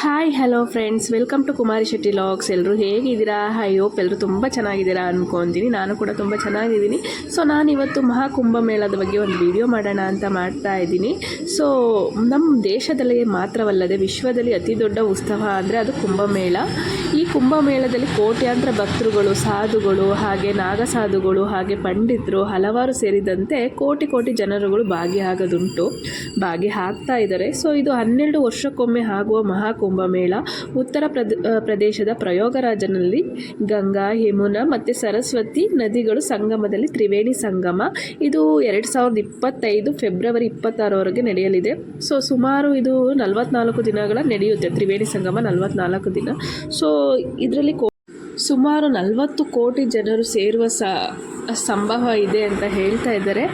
Hi hello friends welcome to Kumari Shetty vlogs ಎಲ್ಲರೂ ಹೇಗಿದ್ದೀರಾ? ಓಪ್ ಎಲ್ಲರೂ ತುಂಬ ಚೆನ್ನಾಗಿದ್ದೀರಾ ಅನ್ಕೊಂತೀನಿ. ನಾನು ಕೂಡ ತುಂಬ ಚೆನ್ನಾಗಿದ್ದೀನಿ. ಸೊ ನಾನು ಇವತ್ತು ಮಹಾಕುಂಭ ಮೇಳದ ಬಗ್ಗೆ ಒಂದು ವಿಡಿಯೋ ಮಾಡೋಣ ಅಂತ ಮಾಡ್ತಾ ಇದ್ದೀನಿ. ಸೊ ನಮ್ಮ ದೇಶದಲ್ಲಿ ಮಾತ್ರವಲ್ಲದೆ ವಿಶ್ವದಲ್ಲಿ ಅತಿ ದೊಡ್ಡ ಉತ್ಸವ ಅಂದರೆ ಅದು ಕುಂಭಮೇಳ. ಕುಂಭಮೇಳದಲ್ಲಿ ಕೋಟ್ಯಾಂತರ ಭಕ್ತರುಗಳು, ಸಾಧುಗಳು ಹಾಗೆ ನಾಗಸಾಧುಗಳು ಹಾಗೆ ಪಂಡಿತರು ಹಲವಾರು ಸೇರಿದಂತೆ ಕೋಟಿ ಕೋಟಿ ಜನರುಗಳು ಭಾಗಿಯಾಗೋದುಂಟು ಭಾಗಿ ಆಗ್ತಾ ಇದ್ದಾರೆ. ಸೊ, ಇದು ಹನ್ನೆರಡು ವರ್ಷಕ್ಕೊಮ್ಮೆ ಆಗುವ ಮಹಾಕುಂಭ ಮೇಳ ಉತ್ತರ ಪ್ರದೇಶದ ಪ್ರಯೋಗರಾಜನಲ್ಲಿ ಗಂಗಾ, ಯಮುನಾ ಮತ್ತು ಸರಸ್ವತಿ ನದಿಗಳು ಸಂಗಮದಲ್ಲಿ ತ್ರಿವೇಣಿ ಸಂಗಮ. ಇದು ಎರಡು ಸಾವಿರದ ಇಪ್ಪತ್ತೈದು ಫೆಬ್ರವರಿ ಇಪ್ಪತ್ತಾರವರೆಗೆ ನಡೆಯಲಿದೆ. ಸೊ, ಸುಮಾರು ಇದು ನಲವತ್ನಾಲ್ಕು ದಿನಗಳ ನಡೆಯುತ್ತೆ. ತ್ರಿವೇಣಿ ಸಂಗಮ ನಲವತ್ನಾಲ್ಕು ದಿನ. ಸೊ ಇದರಲ್ಲಿ ಸುಮಾರು ನಲವತ್ತು ಕೋಟಿ ಜನರು ಸೇರುವ ಸ ಸಂಭವ ಇದೆ ಅಂತ ಹೇಳ್ತಾ ಇದ್ದಾರೆ.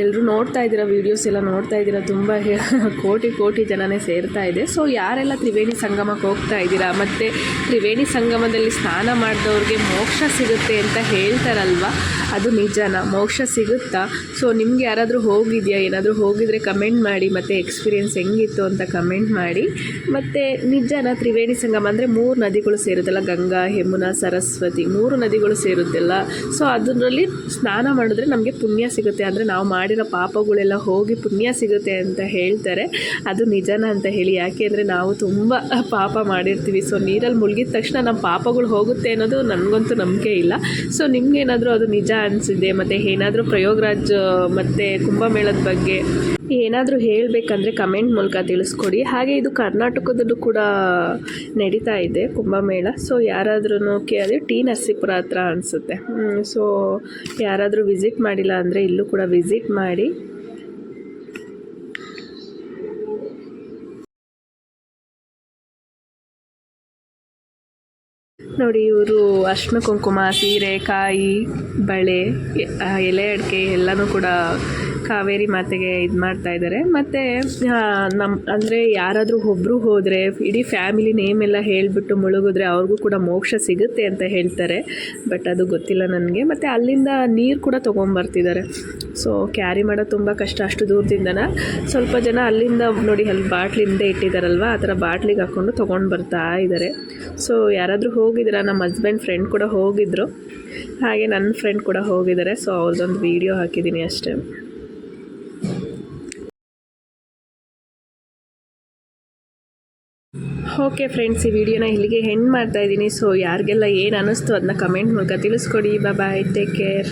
ಎಲ್ಲರೂ ನೋಡ್ತಾ ಇದ್ದೀರಾ ವೀಡಿಯೋಸ್ ಎಲ್ಲ ನೋಡ್ತಾ ಇದ್ದೀರಾ, ತುಂಬ ಕೋಟಿ ಕೋಟಿ ಜನನೇ ಸೇರ್ತಾ ಇದೆ. ಸೊ ಯಾರೆಲ್ಲ ತ್ರಿವೇಣಿ ಸಂಗಮಕ್ಕೆ ಹೋಗ್ತಾ ಇದ್ದೀರಾ? ಮತ್ತು ತ್ರಿವೇಣಿ ಸಂಗಮದಲ್ಲಿ ಸ್ನಾನ ಮಾಡಿದವ್ರಿಗೆ ಮೋಕ್ಷ ಸಿಗುತ್ತೆ ಅಂತ ಹೇಳ್ತಾರಲ್ವ? ಅದು ನಿಜನಾ? ಮೋಕ್ಷ ಸಿಗುತ್ತಾ? ಸೊ ನಿಮ್ಗೆ ಯಾರಾದರೂ ಹೋಗಿದೆಯಾ? ಏನಾದರೂ ಹೋಗಿದರೆ ಕಮೆಂಟ್ ಮಾಡಿ, ಮತ್ತು ಎಕ್ಸ್ಪೀರಿಯೆನ್ಸ್ ಹೆಂಗಿತ್ತು ಅಂತ ಕಮೆಂಟ್ ಮಾಡಿ. ಮತ್ತು ನಿಜನಾ, ತ್ರಿವೇಣಿ ಸಂಗಮ ಅಂದರೆ ಮೂರು ನದಿಗಳು ಸೇರುತ್ತಲ್ಲ, ಗಂಗಾ, ಯಮುನಾ, ಸರಸ್ವತಿ, ಮೂರು ನದಿಗಳು ಸೇರುತ್ತಲ್ಲ. ಸೊ ಅದರಲ್ಲಿ ಸ್ನಾನ ಮಾಡಿದ್ರೆ ನಮಗೆ ಪುಣ್ಯ ಸಿಗುತ್ತೆ. ಅಂದರೆ ನಾವು ಮಾಡಿರೋ ಪಾಪಗಳೆಲ್ಲ ಹೋಗಿ ಪುಣ್ಯ ಸಿಗುತ್ತೆ ಅಂತ ಹೇಳ್ತಾರೆ. ಅದು ನಿಜನ ಅಂತ ಹೇಳಿ. ಯಾಕೆ ಅಂದರೆ ನಾವು ತುಂಬ ಪಾಪ ಮಾಡಿರ್ತೀವಿ. ಸೊ ನೀರಲ್ಲಿ ಮುಳುಗಿದ ತಕ್ಷಣ ನಮ್ಮ ಪಾಪಗಳು ಹೋಗುತ್ತೆ ಅನ್ನೋದು ನನಗಂತೂ ನಂಬಿಕೆ ಇಲ್ಲ. ಸೊ ನಿಮ್ಗೇನಾದರೂ ಅದು ನಿಜ ಅನಿಸಿದೆ ಮತ್ತು ಏನಾದರೂ ಪ್ರಯೋಗರಾಜ್, ಮತ್ತು ಕುಂಭಮೇಳದ ಬಗ್ಗೆ ಏನಾದರೂ ಹೇಳಬೇಕಂದ್ರೆ ಕಮೆಂಟ್ ಮೂಲಕ ತಿಳಿಸ್ಕೊಡಿ. ಹಾಗೆ ಇದು ಕರ್ನಾಟಕದಲ್ಲೂ ಕೂಡ ನಡೀತಾ ಇದೆ ಕುಂಭಮೇಳ. ಸೊ ಯಾರಾದ್ರೂ ಕೇಳಿ ಟಿ ನರಸೀಪುರ ಹತ್ರ ಅನಿಸುತ್ತೆ. ಸೊ ಯಾರಾದರೂ ವಿಸಿಟ್ ಮಾಡಿಲ್ಲ ಅಂದರೆ ಇಲ್ಲೂ ಕೂಡ ವಿಸಿಟ್ ಮಾಡಿ. ನೋಡಿ, ಇವರು ಅರ್ಶಿನ ಕುಂಕುಮ ಸೀರೆ ಕಾಯಿ ಬಳೆ ಎಲೆ ಅಡಿಕೆ ಎಲ್ಲನೂ ಕೂಡ ಕಾವೇರಿ ಮಾತೆಗೆ ಇದು ಮಾಡ್ತಾ ಇದ್ದಾರೆ ಮತ್ತು ನಮ್ಮ ಅಂದರೆ ಯಾರಾದರೂ ಒಬ್ಬರು ಹೋದರೆ, ಇಡೀ ಫ್ಯಾಮಿಲಿ ನೇಮ್ ಎಲ್ಲ ಹೇಳಿಬಿಟ್ಟು ಮುಳುಗಿದ್ರೆ ಅವ್ರಿಗೂ ಕೂಡ ಮೋಕ್ಷ ಸಿಗುತ್ತೆ ಅಂತ ಹೇಳ್ತಾರೆ. ಬಟ್ ಅದು ಗೊತ್ತಿಲ್ಲ ನನಗೆ. ಮತ್ತು ಅಲ್ಲಿಂದ ನೀರು ಕೂಡ ತೊಗೊಂಬರ್ತಿದ್ದಾರೆ ಸೊ, ಕ್ಯಾರಿ ಮಾಡೋದು ತುಂಬ ಕಷ್ಟ ಅಷ್ಟು ದೂರದಿಂದನ. ಸ್ವಲ್ಪ ಜನ ಅಲ್ಲಿಂದ ನೋಡಿ, ಅಲ್ಲಿ ಬಾಟ್ಲಿ ಹಿಂದೆ ಇಟ್ಟಿದ್ದಾರಲ್ವ ಆ ಥರ ಬಾಟ್ಲಿಗೆ ಹಾಕ್ಕೊಂಡು ತೊಗೊಂಡು ಬರ್ತಾ ಇದ್ದಾರೆ ಸೊ, ಯಾರಾದರೂ ಹೋಗಿದ್ದೀರಾ ನಮ್ಮ ಹಸ್ಬೆಂಡ್ ಫ್ರೆಂಡ್ ಕೂಡ ಹೋಗಿದ್ದರು ಹಾಗೆ ನನ್ನ ಫ್ರೆಂಡ್ ಕೂಡ ಹೋಗಿದ್ದಾರೆ ಸೊ ಅವ್ರದ್ದೊಂದು ವೀಡಿಯೋ ಹಾಕಿದ್ದೀನಿ ಅಷ್ಟೇ. ಓಕೆ ಫ್ರೆಂಡ್ಸ್ ಈ ವಿಡಿಯೋನ ಇಲ್ಲಿಗೆ ಹೆಣ್ಣು ಮಾಡ್ತಾ ಇದ್ದೀನಿ. ಸೊ ಯಾರಿಗೆಲ್ಲ ಏನು ಅನ್ನಿಸ್ತು ಅದನ್ನ ಕಮೆಂಟ್ ಮೂಲಕ ತಿಳಿಸ್ಕೊಡಿ. Bye take care